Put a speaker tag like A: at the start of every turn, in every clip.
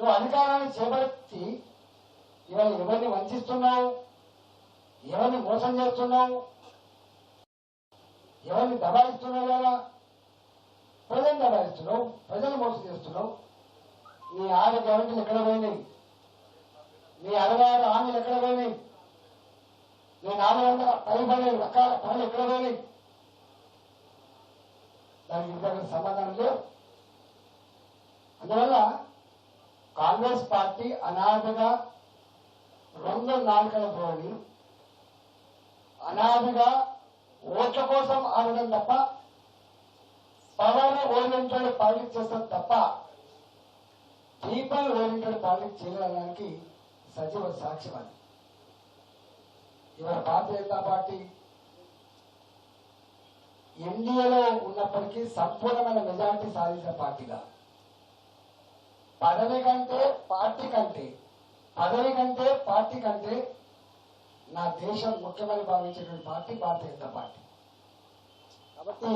A: నువ్వు అధికారాన్ని చేపట్టి ఇవాళ ఎవరిని వంచిస్తున్నావు? ఎవరిని మోసం చేస్తున్నావు? ఎవరిని దబాయిస్తున్నావు కదా ప్రజలు దబాయిస్తున్నావు? ప్రజలు మోసం చేస్తున్నావు? నీ ఆరు గ్యారెంటీలు ఎక్కడ పోయినాయి? నీ అరవై ఆరు హామీలు ఎక్కడ పోయినాయి? నీ నాలుగు వందల పైబడి రకాల పనులు ఎక్కడ పోయినాయి? దానికి ఇంతకు సంబంధం లేదు. అందువల్ల కాంగ్రెస్ పార్టీ అనాథగా రెండు నాలుకల అనాథగా ఓట్ల కోసం ఆడడం తప్ప పవర్ ఓరియంటెడ్ పాలిటిక్స్ చేస్తాం తప్ప పీపుల్ ఓరియంటెడ్ పాలిటిక్స్ చేయడానికి సజీవ సాక్ష్యం అది ఇవాళ భారతీయ జనతా పార్టీ ఎన్డీఏలో ఉన్నప్పటికీ సంపూర్ణమైన మెజారిటీ సాధించిన పార్టీగా పదవి కంటే పార్టీ కంటే పదవి కంటే పార్టీ కంటే నా దేశం ముఖ్యమని భావించేటువంటి పార్టీ భారతీయ జనతా పార్టీ. కాబట్టి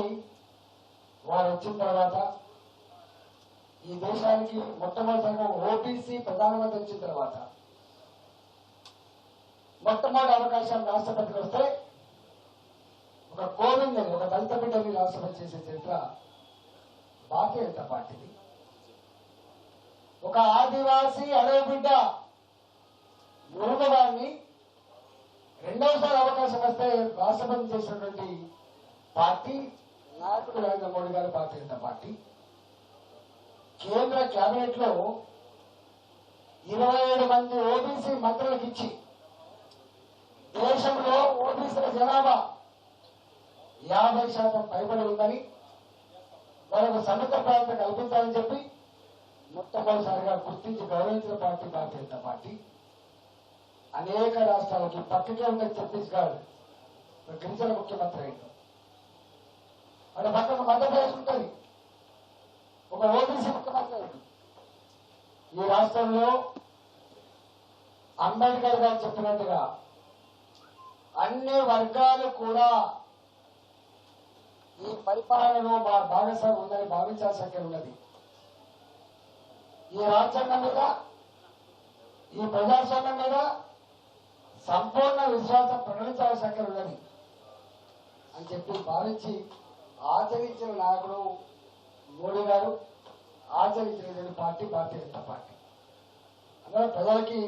A: వారు వచ్చిన తర్వాత ఈ దేశానికి మొట్టమొదటిగా ఓబీసీ ప్రధానమంత్రి వచ్చిన తర్వాత మొట్టమొదటి అవకాశం రాష్ట్రపతికి వస్తే ఒక కోవిందని ఒక దళిత బిడ్డని రాష్ట్రపతి చేసే చరిత్ర భారతీయ జనతా పార్టీది. ఒక ఆదివాసీ అడవి బిడ్డ రెండవసారి అవకాశం వస్తే రాష్ట్రపతి చేసినటువంటి పార్టీ నాయకుడు నరేంద్ర మోడీ గారి భారతీయ జనతా పార్టీ. కేంద్ర కేబినెట్లో ఇరవై ఏడు మంది ఓబీసీ మంత్రులకు ఇచ్చి దేశంలో ఓబీసీల జనాభా యాభై శాతం పైబడి ఉందని వాళ్ళకు సన్నత ప్రాంతం కల్పించాలని చెప్పి మొట్టమొదటిసారిగా గుర్తించి గౌరవించిన పార్టీ భారతీయ జనతా పార్టీ. అనేక రాష్ట్రాలకి పక్కకే ఉన్న ఛత్తీస్గఢ్ గిరిజన ముఖ్యమంత్రి అయింది వాళ్ళ పక్కన మధ్యప్రదేశ్ ఉంటుంది. ఒక ఓబీసీ ముఖ్యమంత్రి అయింది ఈ రాష్ట్రంలో అంబేద్కర్ గారు చెప్పినట్టుగా అన్ని వర్గాలు కూడా ఈ పరిపాలనలో మా భాగస్వామి ఉందని భావించాల్సిన ఉన్నది. ఈ రాజ్యాంగం మీద ఈ ప్రజాస్వామ్యం మీద సంపూర్ణ విశ్వాసం ప్రకటించాల్సిన సంఖ్య ఉన్నది అని చెప్పి భావించి ఆచరించిన నాయకుడు మోడీ గారు ఆచరించిన పార్టీ భారతీయ జనతా పార్టీ. అందులో ప్రజలకి